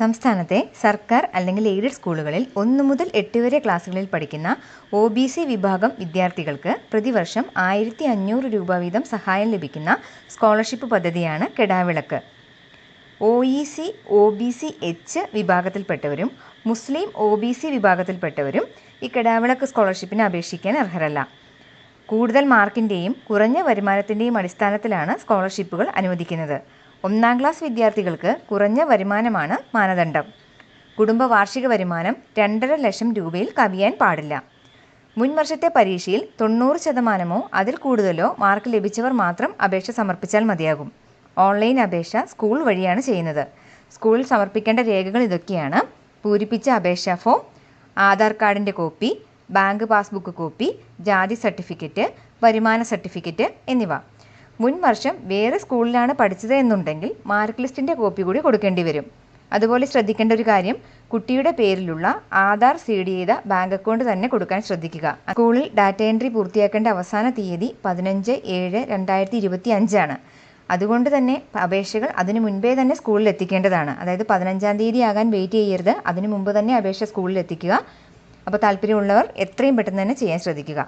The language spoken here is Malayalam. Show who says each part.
Speaker 1: സംസ്ഥാനത്തെ സർക്കാർ അല്ലെങ്കിൽ എയ്ഡഡ് സ്കൂളുകളിൽ ഒന്ന് മുതൽ എട്ട് വരെ ക്ലാസ്സുകളിൽ പഠിക്കുന്ന ഒ ബി സി വിഭാഗം വിദ്യാർത്ഥികൾക്ക് പ്രതിവർഷം ആയിരത്തി അഞ്ഞൂറ് രൂപ വീതം സഹായം ലഭിക്കുന്ന സ്കോളർഷിപ്പ് പദ്ധതിയാണ് കെടാവിളക്ക്. O E C O B C H വിഭാഗത്തിൽപ്പെട്ടവരും മുസ്ലിം ഒ ബി സി വിഭാഗത്തിൽപ്പെട്ടവരും ഈ കെടാവിളക്ക് സ്കോളർഷിപ്പിന് അപേക്ഷിക്കാൻ അർഹരല്ല. കൂടുതൽ മാർക്കിന്റെയും കുറഞ്ഞ വരുമാനത്തിന്റെയും അടിസ്ഥാനത്തിലാണ് സ്കോളർഷിപ്പുകൾ അനുവദിക്കുന്നത്. ഒന്നാം ക്ലാസ് വിദ്യാർത്ഥികൾക്ക് കുറഞ്ഞ വരുമാനമാണ് മാനദണ്ഡം. കുടുംബ വാർഷിക വരുമാനം രണ്ടര ലക്ഷം രൂപയിൽ കവിയാൻ പാടില്ല. മുൻ വർഷത്തെ പരീക്ഷയിൽ തൊണ്ണൂറ് ശതമാനമോ അതിൽ കൂടുതലോ മാർക്ക് ലഭിച്ചവർ മാത്രം അപേക്ഷ സമർപ്പിച്ചാൽ മതിയാകും. ഓൺലൈൻ അപേക്ഷ സ്കൂൾ വഴിയാണ് ചെയ്യുന്നത്. സ്കൂളിൽ സമർപ്പിക്കേണ്ട രേഖകൾ ഇതൊക്കെയാണ്. പൂരിപ്പിച്ച അപേക്ഷാ ഫോം ആധാർ കാർഡിന്റെ കോപ്പി ബാങ്ക് പാസ്ബുക്ക് കോപ്പി ജാതി സർട്ടിഫിക്കറ്റ് വരുമാന സർട്ടിഫിക്കറ്റ് എന്നിവ. മുൻ വർഷം വേറെ സ്കൂളിലാണ് പഠിച്ചത് എന്നുണ്ടെങ്കിൽ മാർക്ക് ലിസ്റ്റിന്റെ കോപ്പി കൂടി കൊടുക്കേണ്ടി വരും. അതുപോലെ ശ്രദ്ധിക്കേണ്ട ഒരു കാര്യം കുട്ടിയുടെ പേരിലുള്ള ആധാർ സീഡ് ചെയ്ത ബാങ്ക് അക്കൗണ്ട് തന്നെ കൊടുക്കാൻ ശ്രദ്ധിക്കുക. സ്കൂളിൽ ഡാറ്റ എൻട്രി പൂർത്തിയാക്കേണ്ട അവസാന തീയതി പതിനഞ്ച് ഏഴ് രണ്ടായിരത്തി ഇരുപത്തി അഞ്ചാണ് അതുകൊണ്ട് തന്നെ അപേക്ഷകൾ അതിനു മുൻപേ തന്നെ സ്കൂളിൽ എത്തിക്കേണ്ടതാണ്. അതായത് പതിനഞ്ചാം തീയതി ആകാൻ വെയിറ്റ് ചെയ്യരുത്. അതിനു മുമ്പ് തന്നെ അപേക്ഷ സ്കൂളിൽ എത്തിക്കുക. അപ്പോൾ താല്പര്യമുള്ളവർ എത്രയും പെട്ടെന്ന് തന്നെ ചെയ്യാൻ ശ്രദ്ധിക്കുക.